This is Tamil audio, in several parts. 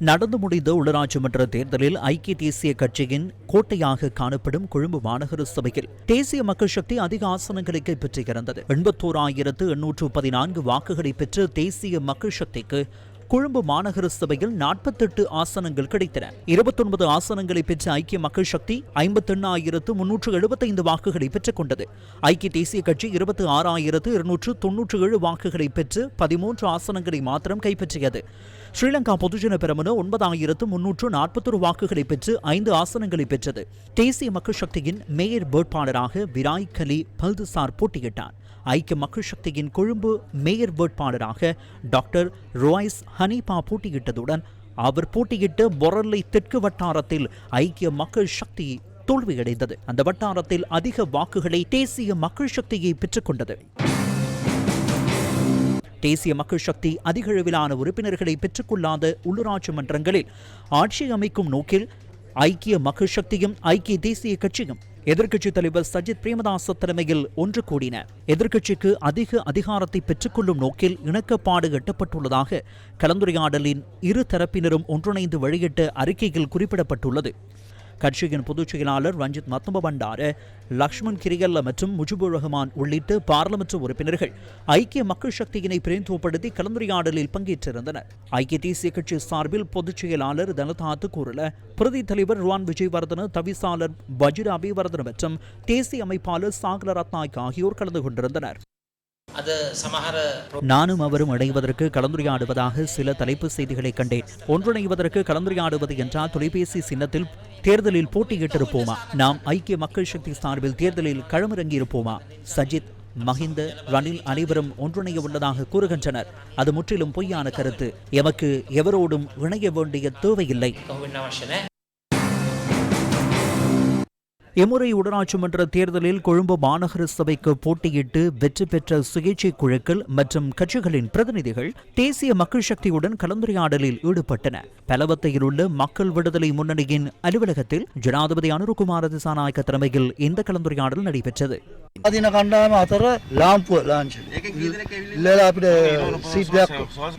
நடந்து முடிந்த உள்ளராட்சிமன்ற தேர்தலில் ஐக்கிய தேசிய கட்சியின் கோட்டையாக காணப்படும் கொழும்பு மாநகர சபையில் தேசிய மக்கள் சக்தி அதிக ஆசனங்களை கைப்பற்றியிருந்தது. எண்பத்தோராயிரத்து எண்ணூற்று பதினான்கு வாக்குகளை பெற்று தேசிய மக்கள் சக்திக்கு கொழும்பு மாநகர சபையில் நாற்பத்தெட்டு ஆசனங்கள் கிடைத்தன. இருபத்தொன்பது ஆசனங்களை பெற்ற ஐக்கிய மக்கள் சக்தி ஐம்பத்தெண்ணாயிரத்து முன்னூற்று எழுபத்தைந்து வாக்குகளை பெற்றுக் கொண்டது ஐக்கிய தேசிய கட்சி இருபத்தி ஆறாயிரத்து இருநூற்று தொன்னூற்று ஏழு வாக்குகளை பெற்று பதிமூன்று ஆசனங்களை மாத்திரம் கைப்பற்றியது. ஸ்ரீலங்கா பொதுஜன பெருமனு ஒன்பதாயிரத்து முன்னூற்று நாற்பத்தொரு வாக்குகளை பெற்று ஐந்து ஆசனங்களை பெற்றது. தேசிய மக்கள் சக்தியின் மேயர் வேட்பாளராக விராய் கலி பல்துசார் போட்டியிட்டார். ஐக்கிய மக்கள் சக்தியின் கொழும்பு மேயர் வேட்பாளராக டாக்டர் ரோய்ஸ் ஹனீபா போட்டியிட்டதுடன் அவர் போட்டியிட்ட பொரல்லை தெற்கு வட்டாரத்தில் ஐக்கிய மக்கள் சக்தி தோல்வியடைந்தது. அந்த வட்டாரத்தில் அதிக வாக்குகளை தேசிய மக்கள் சக்தியை பெற்றுக்கொண்டது. தேசிய மக்கள் சக்தி அதிக அளவிலான உறுப்பினர்களை பெற்றுக்கொள்ளாத உள்ளூராட்சி மன்றங்களில் ஆட்சி அமைக்கும் நோக்கில் ஐக்கிய மக்கள் சக்தியும் ஐக்கிய தேசிய கட்சியும் எதிர்க்கட்சித் தலைவர் சஜித் பிரேமதாச தலைமையில் ஒன்று கூடின. எதிர்க்கட்சிக்கு அதிக அதிகாரத்தை பெற்றுக்கொள்ளும் நோக்கில் இணக்கப்பாடு எட்டப்பட்டுள்ளதாக கலந்துரையாடலின் இரு தரப்பினரும் ஒன்றிணைந்து வெளியிட்ட அறிக்கையில் குறிப்பிடப்பட்டுள்ளது. கட்சியின் பொதுச் செயலாளர் ரஞ்சித் மத்தம்ப பண்டார லக்ஷ்மண் கிரிகல்ல மற்றும் முஜிபுர் ரஹ்மான் உள்ளிட்ட பாராளுமன்ற உறுப்பினர்கள் ஐக்கிய மக்கள் சக்தியினை பிரதிநிதித்துவப்படுத்தி கலந்துரையாடலில் பங்கேற்றிருந்தனர். ஐக்கிய தேசிய கட்சி சார்பில் பொதுச் செயலாளர் தனதாத்து கூறல பிரதி தலைவர் ருவான் விஜயவர்தன தவிசாளர் வஜிர அபிவர்தன மற்றும் தேசிய அமைப்பாளர் சாகல ரத்நாயக் ஆகியோர் கலந்து கொண்டிருந்தனர். நானும் அவரும் இணைவதற்கு கலந்துரையாடுவதாக சில தலைப்பு செய்திகளை கண்டேன். ஒன்றிணைவதற்கு கலந்துரையாடுவது என்றால் தொலைபேசி சின்னத்தில் தேர்தலில் போட்டியிட்டிருப்போமா? நாம் ஐக்கிய மக்கள் சக்தி சார்பில் தேர்தலில் களமிறங்கியிருப்போமா? சஜித் மஹிந்த ரணில் அனைவரும் ஒன்றிணைய உள்ளதாக கூறுகின்றனர். அது முற்றிலும் பொய்யான கருத்து. எமக்கு எவரோடும் இணைய வேண்டிய தேவையில்லை. இம்முறை ஊராட்சிமன்ற தேர்தலில் கொழும்பு மாநகர சபைக்கு போட்டியிட்டு வெற்றி பெற்ற சுயேட்சை குழுக்கள் மற்றும் கட்சிகளின் பிரதிநிதிகள் தேசிய மக்கள் சக்தியுடன் கலந்துரையாடலில் ஈடுபட்டன. பலவத்தையில் உள்ள மக்கள் விடுதலை முன்னணியின் அலுவலகத்தில் ஜனாதிபதி அனுருகுமார திசாநாயக்க தலைமையில் இந்த கலந்துரையாடல் நடைபெற்றது. අදින කණ්ඩායම අතර ලාම්පුව ලාංචන ඉල්ලලා අපිට සීට් දෙයක්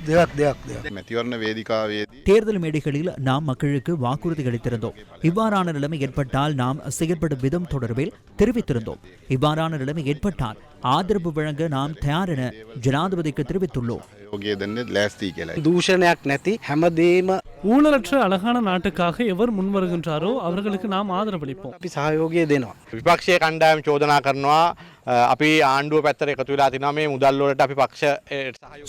දෙයක් දෙයක් දෙයක් මැතිවරණ වේදිකාවේදී தேர்தல் மேடைகளில் நாம் மக்களுக்கு வாக்குறுதி அளித்திருந்தோம் இவ்வாறான நிலைமை ஏற்பட்டால் நாம் செயல்படும் விதம் தொடர்பில் தெரிவித்திருந்தோம் இவ்வாறான நிலைமை ஏற்பட்டால் ஆதரவு வழங்க நாம் தயார் என ஜனாதிபதிக்கு தெரிவித்துள்ளோம் යෝගය දෙන්න ලෑස්තිී කියලා දූෂණයක් නැති හැමදේම ஊழலற்ற அழகான நாட்டுக்காக எவர் முன்வருகின்றாரோ அவர்களுக்கு நாம் ஆதரவளிப்போம். சகயோகியை தினம் விபக்ஷே கண்டாயம் சோதனா கர்ணா අපි ආණ්ඩුව පැත්තර එකතු වෙලා තිනවා මේ මුදල්ලෝලට අපි පක්ෂ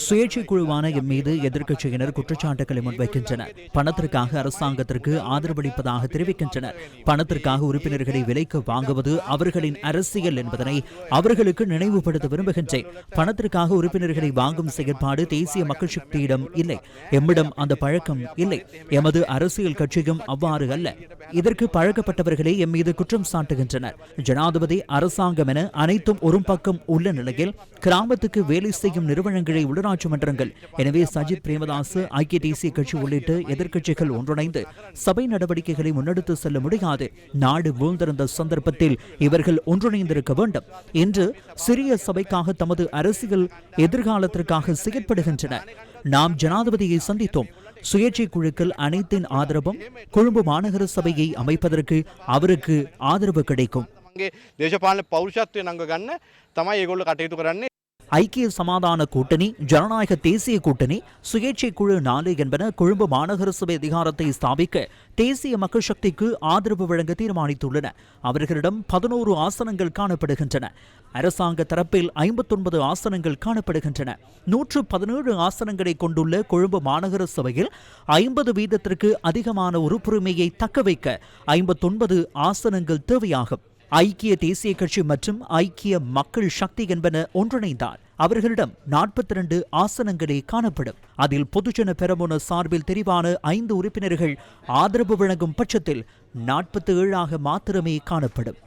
சுயேட்சை குழுவான எம் மீது எதிர்க்கட்சியினர் குற்றச்சாட்டுகளை முன்வைக்கின்றனர் பணத்திற்காக அரசாங்கத்திற்கு ஆதரவளிப்பதாக தெரிவிக்கின்றனர் பணத்திற்காக உறுப்பினர்களை விலைக்கு வாங்குவது அவர்களின் அரசியல் என்பதனை அவர்களுக்கு நினைவுபடுத்த விரும்புகின்றேன் பணத்திற்காக உறுப்பினர்களை வாங்கும் செயற்பாடு தேசிய மக்கள் சக்தியிடம் இல்லை எம்மிடம் அந்த பழக்கம் இல்லை எமது அரசியல் கட்சியும் அவ்வாறு அல்ல இதற்கு பழக்கப்பட்டவர்களே எம் மீது குற்றம் சாட்டுகின்றனர் ஜனாதிபதி அரசாங்கம் என அனைத்தும் ஒரு பக்கம் உள்ள நிலையில் கிராமத்துக்கு வேலை செய்யும் நிறுவனங்களை உள்ளாட்சி மன்றங்கள் எனவே சஜித் பிரேமதாஸ் ஐக்கிய தேசிய கட்சி உள்ளிட்ட எதிர்க்கட்சிகள் ஒன்றிணைந்து சபை நடவடிக்கைகளை முன்னெடுத்து செல்ல முடியாது. நாடு வீழ்ந்திருந்த சந்தர்ப்பத்தில் இவர்கள் ஒன்றிணைந்திருக்க வேண்டும். என்று சிறிய சபைக்காக தமது அரசியல் எதிர்காலத்திற்காக செயற்படுகின்றனர் நாம் ஜனாதிபதியை சந்தித்தோம். சுயேட்சை குழுக்கள் அனைத்தின் ஆதரவும் கொழும்பு மாநகர சபையை அமைப்பதற்கு அவருக்கு ஆதரவு கிடைக்கும். ගේ දේශපාලන පෞරුෂත්වය නංග ගන්න තමයි ඒගොල්ල කටයුතු කරන්නේ ஐக்கிய சமாதான கூட்டணி ஜனநாயக தேசிய கூட்டணி சுயேட்சை குழு நாலு என்பன கொழும்பு மாநகர சபை அதிகாரத்தை ஸ்தாபிக்க தேசிய மக்கள் சக்திக்கு ஆதரவு வழங்க தீர்மானித்துள்ளன அவர்களிடம் பதினோரு ஆசனங்கள் காணப்படுகின்றன அரசாங்க தரப்பில் ஐம்பத்தொன்பது ஆசனங்கள் காணப்படுகின்றன நூற்று பதினேழு ஆசனங்களை கொண்டுள்ள கொழும்பு மாநகர சபையில் ஐம்பது வீதத்திற்கு அதிகமான உறுப்புரிமையை தக்கவைக்க ஐம்பத்தொன்பது ஆசனங்கள் தேவையாகும் ஐக்கிய தேசிய கட்சி மற்றும் ஐக்கிய மக்கள் சக்தி என்பன ஒன்றிணைந்தால் அவர்களிடம் நாற்பத்தி இரண்டு ஆசனங்களே காணப்படும். அதில் பொதுஜன பெரமுன சார்பில் தெரிவான ஐந்து உறுப்பினர்கள் ஆதரவு வழங்கும் பட்சத்தில் நாற்பத்தி ஏழாக மாத்திரமே காணப்படும்.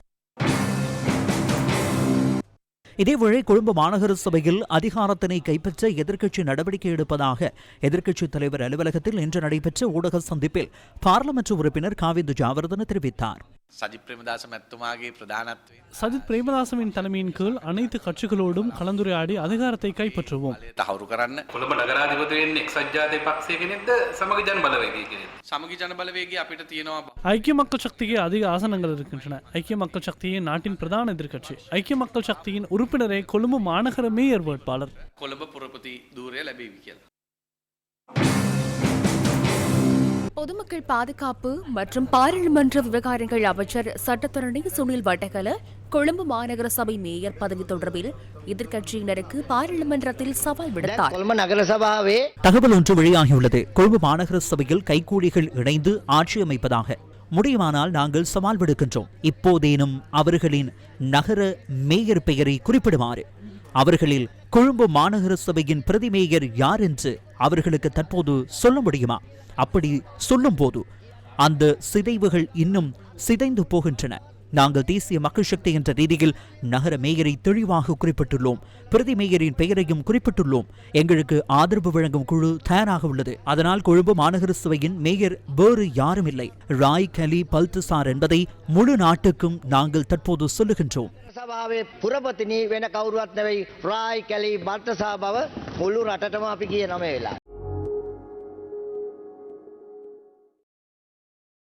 இதேவேளை கொழும்பு மாநகர சபையில் அதிகாரத்தினை கைப்பற்ற எதிர்க்கட்சி நடவடிக்கை எடுப்பதாக எதிர்க்கட்சித் தலைவர் அலுவலகத்தில் இன்று நடைபெற்ற ஊடக சந்திப்பில் பாராளுமன்ற உறுப்பினர் காவிந்து ஜாவர்தன தெரிவித்தார். සජිත් ප්‍රේමදාස මැත්තුමාගේ ප්‍රධානත්වය சஜித் பிரேமதாசவின் தலைமையின் கீழ் அனைத்து கட்சிகளோடும் கலந்துரையாடி அதிகாரத்தை கைப்பற்றுவோம் තහවුරු කරන්න කොළඹ නගරාධිපතිවෙන්නේ එක්සත් ජාතික පක්ෂය කෙනෙක්ද සමග ජන බලවේගය කෙනෙක්. සමගි ජන බලවේගේ අපිට තියෙනවා ஐக்கிய மக்கள் சக்திக்கு அதிக ஆசனங்கள் இருக்கின்றன ஐக்கிய மக்கள் சக்தியே நாட்டின் பிரதான எதிர்க்கட்சி ஐக்கிய மக்கள் சக்தியின் உறுப்பினரே கொழும்பு மாநகர மேயர் வேட்பாளர் කොළඹ පුරපති දූරය ලැබීවි பொதுமக்கள் பாதுகாப்பு மற்றும் பாராளுமன்ற விவகாரங்கள் அமைச்சர் சட்டத்தரணி சுனில் வட்டகல கொழும்பு மாநகர சபை மேயர் பதவி தொடர்பில் எதிர்க்கட்சியினருக்கு பாராளுமன்றத்தில் சவால் விடுத்தார். தகவல் ஒன்று வெளியாகியுள்ளது. கொழும்பு மாநகர சபையில் கைகூலிகள் இணைந்து ஆட்சி அமைப்பதாக. முடியுமானால் நாங்கள் சவால் விடுக்கின்றோம். இப்போதேனும் அவர்களின் நகர மேயர் பெயரை குறிப்பிடுமாறு. அவர்களில் கொழும்பு மாநகர சபையின் பிரதிமேயர் யார் என்று அவர்களுக்கு தற்போது சொல்ல முடியுமா? அப்படி சொல்லும்போது அந்த சிதைவுகள் இன்னும் சிதைந்து போகின்றன. நாங்கள் தேசிய மக்கள் சக்தி என்ற ரீதியில் நகர மேயரை தெளிவாக குறிப்பிட்டுள்ளோம். பிரதி மேயரின் பெயரையும் குறிப்பிட்டுள்ளோம். எங்களுக்கு ஆதரவு வழங்கும் குழு தயாராக உள்ளது. அதனால் கொழும்பு மாநகர சபையின் மேயர் வேறு யாரும் இல்லை. ராய் கலி பல்துசார் என்பதை முழு நாட்டுக்கும் நாங்கள் தற்போது சொல்லுகின்றோம். புறபத்தினி வேண கௌரவத்னவை ராய் கலி பல்தசார் முழு நாட்டமா அப்படி